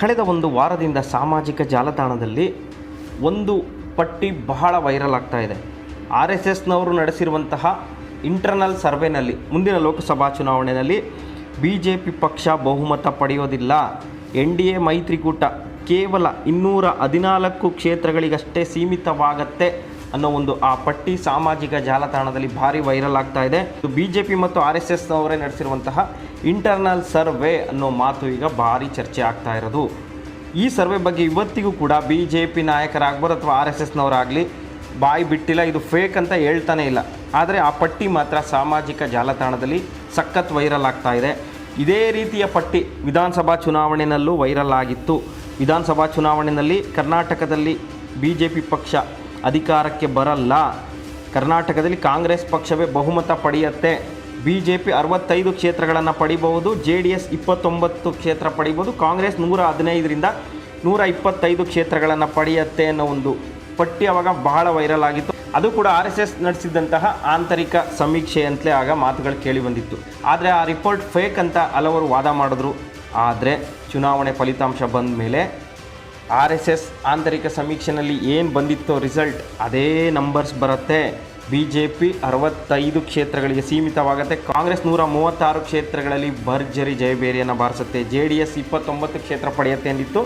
ಕಳೆದ ಒಂದು ವಾರದಿಂದ ಸಾಮಾಜಿಕ ಜಾಲತಾಣದಲ್ಲಿ ಒಂದು ಪಟ್ಟಿ ಬಹಳ ವೈರಲ್ ಆಗ್ತಾ ಇದೆ. ಆರ್ ಎಸ್ ಎಸ್ನವರು ನಡೆಸಿರುವಂತಹ ಇಂಟರ್ನಲ್ ಸರ್ವೆನಲ್ಲಿ, ಮುಂದಿನ ಲೋಕಸಭಾ ಚುನಾವಣೆಯಲ್ಲಿ ಬಿ ಜೆ ಪಿ ಪಕ್ಷ ಬಹುಮತ ಪಡೆಯೋದಿಲ್ಲ. ಎನ್ ಡಿ ಎ ಮೈತ್ರಿಕೂಟ ಕೇವಲ ಇನ್ನೂರ ಹದಿನಾಲ್ಕು ಕ್ಷೇತ್ರಗಳಿಗಷ್ಟೇ ಸೀಮಿತವಾಗತ್ತೆ. ಅನ್ನೋ ಒಂದು ಆ ಪಟ್ಟಿ ಸಾಮಾಜಿಕ ಜಾಲತಾಣದಲ್ಲಿ ಭಾರಿ ವೈರಲ್ ಆಗ್ತಾ ಇದೆ. ಇದು ಬಿ ಜೆ ಪಿ ಮತ್ತು ಆರ್ ಎಸ್ ಎಸ್ನವರೇ ನಡೆಸಿರುವಂತಹ ಇಂಟರ್ನಲ್ ಸರ್ವೆ ಅನ್ನೋ ಮಾತು ಈಗ ಭಾರಿ ಚರ್ಚೆ ಆಗ್ತಾ ಇರೋದು. ಈ ಸರ್ವೆ ಬಗ್ಗೆ ಇವತ್ತಿಗೂ ಕೂಡ ಬಿ ಜೆ ಪಿ ನಾಯಕರಾಗ್ಬೋದು ಅಥವಾ ಆರ್ ಎಸ್ ಎಸ್ನವರಾಗಲಿ ಬಾಯಿ ಬಿಟ್ಟಿಲ್ಲ, ಇದು ಫೇಕ್ ಅಂತ ಹೇಳ್ತಾನೆ ಇಲ್ಲ. ಆದರೆ ಆ ಪಟ್ಟಿ ಮಾತ್ರ ಸಾಮಾಜಿಕ ಜಾಲತಾಣದಲ್ಲಿ ಸಖತ್ ವೈರಲ್ ಆಗ್ತಾ ಇದೆ. ಇದೇ ರೀತಿಯ ಪಟ್ಟಿ ವಿಧಾನಸಭಾ ಚುನಾವಣೆಯಲ್ಲೂ ವೈರಲ್ ಆಗಿತ್ತು. ವಿಧಾನಸಭಾ ಚುನಾವಣೆಯಲ್ಲಿ ಕರ್ನಾಟಕದಲ್ಲಿ ಬಿ ಜೆ ಪಿ ಪಕ್ಷ ಅಧಿಕಾರಕ್ಕೆ ಬರಲ್ಲ. ಕರ್ನಾಟಕದಲ್ಲಿ ಕಾಂಗ್ರೆಸ್ ಪಕ್ಷವೇ ಬಹುಮತ ಪಡೆಯುತ್ತೆ. ಬಿ ಜೆ ಪಿ ಅರವತ್ತೈದು ಕ್ಷೇತ್ರಗಳನ್ನು ಪಡಿಬಹುದು ಜೆ ಡಿ ಎಸ್ ಇಪ್ಪತ್ತೊಂಬತ್ತು ಕ್ಷೇತ್ರ ಪಡಿಬೋದು ಕಾಂಗ್ರೆಸ್ ನೂರ ಹದಿನೈದರಿಂದ ನೂರ ಇಪ್ಪತ್ತೈದು ಕ್ಷೇತ್ರಗಳನ್ನು ಪಡೆಯುತ್ತೆ ಅನ್ನೋ ಒಂದು ಪಟ್ಟಿ ಅವಾಗ ಬಹಳ ವೈರಲ್ ಆಗಿತ್ತು. ಅದು ಕೂಡ ಆರ್ ಎಸ್ ಎಸ್ ನಡೆಸಿದ್ದಂತಹ ಆಂತರಿಕ ಸಮೀಕ್ಷೆ ಅಂತಲೇ ಆಗ ಮಾತುಗಳು ಕೇಳಿ ಬಂದಿತ್ತು. ಆದರೆ ಆ ರಿಪೋರ್ಟ್ ಫೇಕ್ ಅಂತ ಹಲವರು ವಾದ ಮಾಡಿದ್ರು. ಆದರೆ ಚುನಾವಣೆ ಫಲಿತಾಂಶ ಬಂದ ಮೇಲೆ ಆರ್ ಎಸ್ ಎಸ್ ಆಂತರಿಕ ಸಮೀಕ್ಷೆನಲ್ಲಿ ಏನು ಬಂದಿತ್ತೋ ರಿಸಲ್ಟ್ ಅದೇ ನಂಬರ್ಸ್ ಬರುತ್ತೆ. ಬಿ ಜೆ ಪಿ ಅರವತ್ತೈದು ಕ್ಷೇತ್ರಗಳಿಗೆ ಸೀಮಿತವಾಗುತ್ತೆ. ಕಾಂಗ್ರೆಸ್ ನೂರ ಮೂವತ್ತಾರು ಕ್ಷೇತ್ರಗಳಲ್ಲಿ ಭರ್ಜರಿ ಜಯಭೇರಿಯನ್ನು ಬಾರಿಸುತ್ತೆ. ಜೆ ಡಿ ಎಸ್ ಇಪ್ಪತ್ತೊಂಬತ್ತು ಕ್ಷೇತ್ರ ಪಡೆಯುತ್ತೆ ಎಂದಿತ್ತು.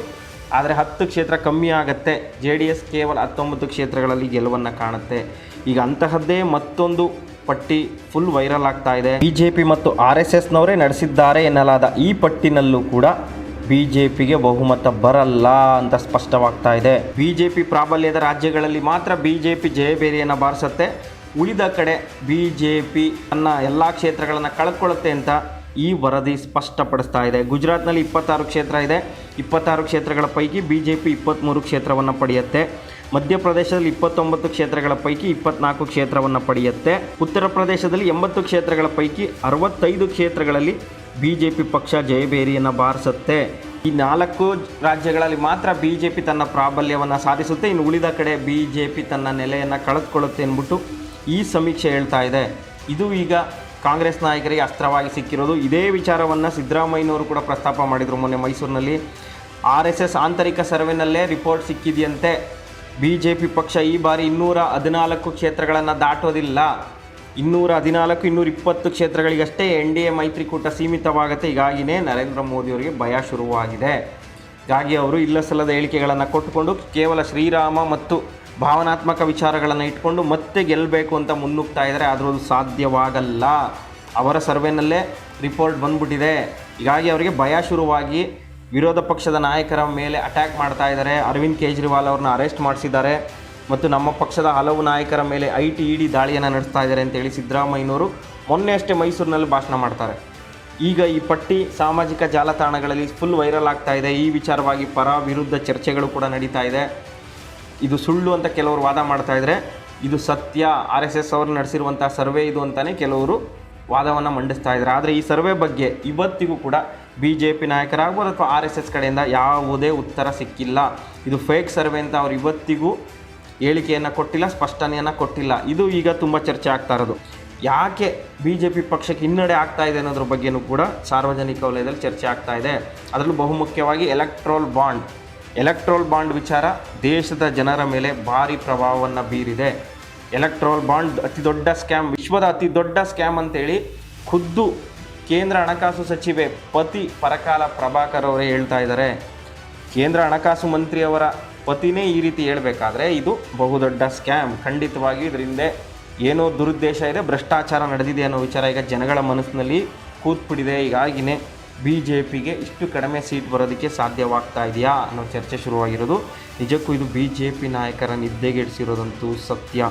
ಆದರೆ ಹತ್ತು ಕ್ಷೇತ್ರ ಕಮ್ಮಿ ಆಗುತ್ತೆ. ಜೆ ಡಿ ಎಸ್ ಕೇವಲ ಹತ್ತೊಂಬತ್ತು ಕ್ಷೇತ್ರಗಳಲ್ಲಿ ಗೆಲುವನ್ನು ಕಾಣುತ್ತೆ. ಈಗ ಅಂತಹದ್ದೇ ಮತ್ತೊಂದು ಪಟ್ಟಿ ಫುಲ್ ವೈರಲ್ ಆಗ್ತಾ ಇದೆ. ಬಿ ಜೆ ಪಿ ಮತ್ತು ಆರ್ ಎಸ್ ಎಸ್ನವರೇ ನಡೆಸಿದ್ದಾರೆ ಎನ್ನಲಾದ ಈ ಪಟ್ಟಿನಲ್ಲೂ ಕೂಡ ಬಿ ಜೆ ಪಿಗೆ ಬಹುಮತ ಬರಲ್ಲ ಅಂತ ಸ್ಪಷ್ಟವಾಗ್ತಾ ಇದೆ. ಬಿಜೆಪಿ ಪ್ರಾಬಲ್ಯದ ರಾಜ್ಯಗಳಲ್ಲಿ ಮಾತ್ರ ಬಿಜೆಪಿ ಜೆ ಪಿ ಜಯಬೇರಿಯನ್ನು ಬಾರಿಸುತ್ತೆ. ಉಳಿದ ಕಡೆ ಬಿ ಜೆ ಪಿ ತನ್ನ ಎಲ್ಲ ಕ್ಷೇತ್ರಗಳನ್ನು ಕಳ್ಕೊಳ್ಳುತ್ತೆ ಅಂತ ಈ ವರದಿ ಸ್ಪಷ್ಟಪಡಿಸ್ತಾ ಇದೆ. ಗುಜರಾತ್ನಲ್ಲಿ ಇಪ್ಪತ್ತಾರು ಕ್ಷೇತ್ರ ಇದೆ. ಇಪ್ಪತ್ತಾರು ಕ್ಷೇತ್ರಗಳ ಪೈಕಿ ಬಿ ಜೆ ಪಿ ಇಪ್ಪತ್ತ್ಮೂರು ಕ್ಷೇತ್ರವನ್ನು ಪಡೆಯುತ್ತೆ. ಮಧ್ಯಪ್ರದೇಶದಲ್ಲಿ ಇಪ್ಪತ್ತೊಂಬತ್ತು ಕ್ಷೇತ್ರಗಳ ಪೈಕಿ ಇಪ್ಪತ್ನಾಲ್ಕು ಕ್ಷೇತ್ರವನ್ನು ಪಡೆಯುತ್ತೆ. ಉತ್ತರ ಪ್ರದೇಶದಲ್ಲಿ ಎಂಬತ್ತು ಕ್ಷೇತ್ರಗಳ ಪೈಕಿ ಅರವತ್ತೈದು ಕ್ಷೇತ್ರಗಳಲ್ಲಿ ಬಿ ಜೆ ಪಿ ಪಕ್ಷ ಜಯಬೇರಿಯನ್ನು ಬಾರಿಸುತ್ತೆ. ಈ ನಾಲ್ಕು ರಾಜ್ಯಗಳಲ್ಲಿ ಮಾತ್ರ ಬಿ ಜೆ ಪಿ ತನ್ನ ಪ್ರಾಬಲ್ಯವನ್ನು ಸಾಧಿಸುತ್ತೆ. ಇನ್ನು ಉಳಿದ ಕಡೆ ಬಿ ಜೆ ಪಿ ತನ್ನ ನೆಲೆಯನ್ನು ಕಳೆದುಕೊಳ್ಳುತ್ತೆ ಅಂದ್ಬಿಟ್ಟು ಈ ಸಮೀಕ್ಷೆ ಹೇಳ್ತಾ ಇದೆ. ಇದು ಈಗ ಕಾಂಗ್ರೆಸ್ ನಾಯಕರಿಗೆ ಅಸ್ತ್ರವಾಗಿ ಸಿಕ್ಕಿರೋದು. ಇದೇ ವಿಚಾರವನ್ನು ಸಿದ್ದರಾಮಯ್ಯನವರು ಕೂಡ ಪ್ರಸ್ತಾಪ ಮಾಡಿದರು ಮೊನ್ನೆ ಮೈಸೂರಿನಲ್ಲಿ. ಆರ್ ಎಸ್ ಎಸ್ ಆಂತರಿಕ ಸರ್ವೆನಲ್ಲೇ ರಿಪೋರ್ಟ್ ಸಿಕ್ಕಿದೆಯಂತೆ. ಬಿ ಜೆ ಪಿ ಪಕ್ಷ ಈ ಬಾರಿ ಇನ್ನೂರ ಹದಿನಾಲ್ಕು ಕ್ಷೇತ್ರಗಳನ್ನು ದಾಟೋದಿಲ್ಲ. ಇನ್ನೂರ ಹದಿನಾಲ್ಕು, ಇನ್ನೂರ ಇಪ್ಪತ್ತು ಕ್ಷೇತ್ರಗಳಿಗಷ್ಟೇ ಎನ್ ಡಿ ಎ ಮೈತ್ರಿಕೂಟ ಸೀಮಿತವಾಗುತ್ತೆ. ಹೀಗಾಗಿಯೇ ನರೇಂದ್ರ ಮೋದಿಯವರಿಗೆ ಭಯ ಶುರುವಾಗಿದೆ. ಹೀಗಾಗಿ ಅವರು ಇಲ್ಲ ಸಲ್ಲದ ಹೇಳಿಕೆಗಳನ್ನು ಕೊಟ್ಟುಕೊಂಡು ಕೇವಲ ಶ್ರೀರಾಮ ಮತ್ತು ಭಾವನಾತ್ಮಕ ವಿಚಾರಗಳನ್ನು ಇಟ್ಕೊಂಡು ಮತ್ತೆ ಗೆಲ್ಲಬೇಕು ಅಂತ ಮುನ್ನುಗ್ತಾ ಇದ್ದಾರೆ. ಆದರೂ ಅದು ಸಾಧ್ಯವಾಗಲ್ಲ. ಅವರ ಸರ್ವೆನಲ್ಲೇ ರಿಪೋರ್ಟ್ ಬಂದ್ಬಿಟ್ಟಿದೆ. ಹೀಗಾಗಿ ಅವರಿಗೆ ಭಯ ಶುರುವಾಗಿ ವಿರೋಧ ಪಕ್ಷದ ನಾಯಕರ ಮೇಲೆ ಅಟ್ಯಾಕ್ ಮಾಡ್ತಾ ಇದ್ದಾರೆ. ಅರವಿಂದ್ ಕೇಜ್ರಿವಾಲ್ ಅವ್ರನ್ನ ಅರೆಸ್ಟ್ ಮಾಡಿಸಿದ್ದಾರೆ. ಮತ್ತು ನಮ್ಮ ಪಕ್ಷದ ಹಲವು ನಾಯಕರ ಮೇಲೆ ಐ ಟಿ ಇ ಡಿ ದಾಳಿಯನ್ನು ನಡೆಸ್ತಾ ಇದ್ದಾರೆ ಅಂತೇಳಿ ಸಿದ್ದರಾಮಯ್ಯನವರು ಮೊನ್ನೆ ಅಷ್ಟೇ ಮೈಸೂರಿನಲ್ಲಿ ಭಾಷಣ ಮಾಡ್ತಾರೆ. ಈಗ ಈ ಪಟ್ಟಿ ಸಾಮಾಜಿಕ ಜಾಲತಾಣಗಳಲ್ಲಿ ಫುಲ್ ವೈರಲ್ ಆಗ್ತಾ ಇದೆ. ಈ ವಿಚಾರವಾಗಿ ಪರ ವಿರುದ್ಧ ಚರ್ಚೆಗಳು ಕೂಡ ನಡೀತಾ ಇದೆ. ಇದು ಸುಳ್ಳು ಅಂತ ಕೆಲವರು ವಾದ ಮಾಡ್ತಾ ಇದ್ದಾರೆ ಇದು ಸತ್ಯ, ಆರ್ ಎಸ್ ಎಸ್ ಅವರು ನಡೆಸಿರುವಂಥ ಸರ್ವೆ ಇದು ಅಂತಲೇ ಕೆಲವರು ವಾದವನ್ನು ಮಂಡಿಸ್ತಾ ಇದ್ದಾರೆ. ಆದರೆ ಈ ಸರ್ವೆ ಬಗ್ಗೆ ಇವತ್ತಿಗೂ ಕೂಡ ಬಿ ಜೆ ಪಿ ನಾಯಕರಾಗ್ಬೋದು ಅಥವಾ ಆರ್ ಎಸ್ ಎಸ್ ಕಡೆಯಿಂದ ಯಾವುದೇ ಉತ್ತರ ಸಿಕ್ಕಿಲ್ಲ. ಇದು ಫೇಕ್ ಸರ್ವೆ ಅಂತ ಅವ್ರು ಇವತ್ತಿಗೂ ಹೇಳಿಕೆಯನ್ನು ಕೊಟ್ಟಿಲ್ಲ, ಸ್ಪಷ್ಟನೆಯನ್ನು ಕೊಟ್ಟಿಲ್ಲ. ಇದು ಈಗ ತುಂಬ ಚರ್ಚೆ ಆಗ್ತಾ ಇರೋದು. ಯಾಕೆ ಬಿ ಜೆ ಪಿ ಪಕ್ಷಕ್ಕೆ ಹಿನ್ನಡೆ ಆಗ್ತಾ ಇದೆ ಅನ್ನೋದ್ರ ಬಗ್ಗೆಯೂ ಕೂಡ ಸಾರ್ವಜನಿಕ ವಲಯದಲ್ಲಿ ಚರ್ಚೆ ಆಗ್ತಾ ಇದೆ. ಅದರಲ್ಲೂ ಬಹುಮುಖ್ಯವಾಗಿ ಎಲೆಕ್ಟ್ರೋಲ್ ಬಾಂಡ್ ಎಲೆಕ್ಟ್ರೋಲ್ ಬಾಂಡ್ ವಿಚಾರ ದೇಶದ ಜನರ ಮೇಲೆ ಭಾರಿ ಪ್ರಭಾವವನ್ನು ಬೀರಿದೆ. ಎಲೆಕ್ಟ್ರೋಲ್ ಬಾಂಡ್ ಅತಿ ದೊಡ್ಡ ಸ್ಕ್ಯಾಮ್ ವಿಶ್ವದ ಅತಿ ದೊಡ್ಡ ಸ್ಕ್ಯಾಮ್ ಅಂತೇಳಿ ಖುದ್ದು ಕೇಂದ್ರ ಹಣಕಾಸು ಸಚಿವೆ ಪತಿ ಪರಕಾಲ ಪ್ರಭಾಕರ್ ಅವರೇ ಹೇಳ್ತಾ ಇದ್ದಾರೆ. ಕೇಂದ್ರ ಹಣಕಾಸು ಮಂತ್ರಿಯವರ ಪತಿನೇ ಈ ರೀತಿ ಹೇಳಬೇಕಾದ್ರೆ ಇದು ಬಹುದೊಡ್ಡ ಸ್ಕ್ಯಾಮ್. ಖಂಡಿತವಾಗಿ ಇದರಿಂದ ಏನೋ ದುರುದ್ದೇಶ ಇದೆ, ಭ್ರಷ್ಟಾಚಾರ ನಡೆದಿದೆ ಅನ್ನೋ ವಿಚಾರ ಈಗ ಜನಗಳ ಮನಸ್ಸಿನಲ್ಲಿ ಕೂತ್ಬಿಟ್ಟಿದೆ. ಈಗಾಗಿನೇ ಬಿ ಜೆ ಪಿಗೆ ಇಷ್ಟು ಕಡಿಮೆ ಸೀಟ್ ಬರೋದಕ್ಕೆ ಸಾಧ್ಯವಾಗ್ತಾ ಇದೆಯಾ ಅನ್ನೋ ಚರ್ಚೆ ಶುರುವಾಗಿರೋದು. ನಿಜಕ್ಕೂ ಇದು ಬಿ ಜೆ ಪಿ ನಾಯಕರ ನಿದ್ದೆಗೆಡಿಸಿರೋದಂತೂ ಸತ್ಯ.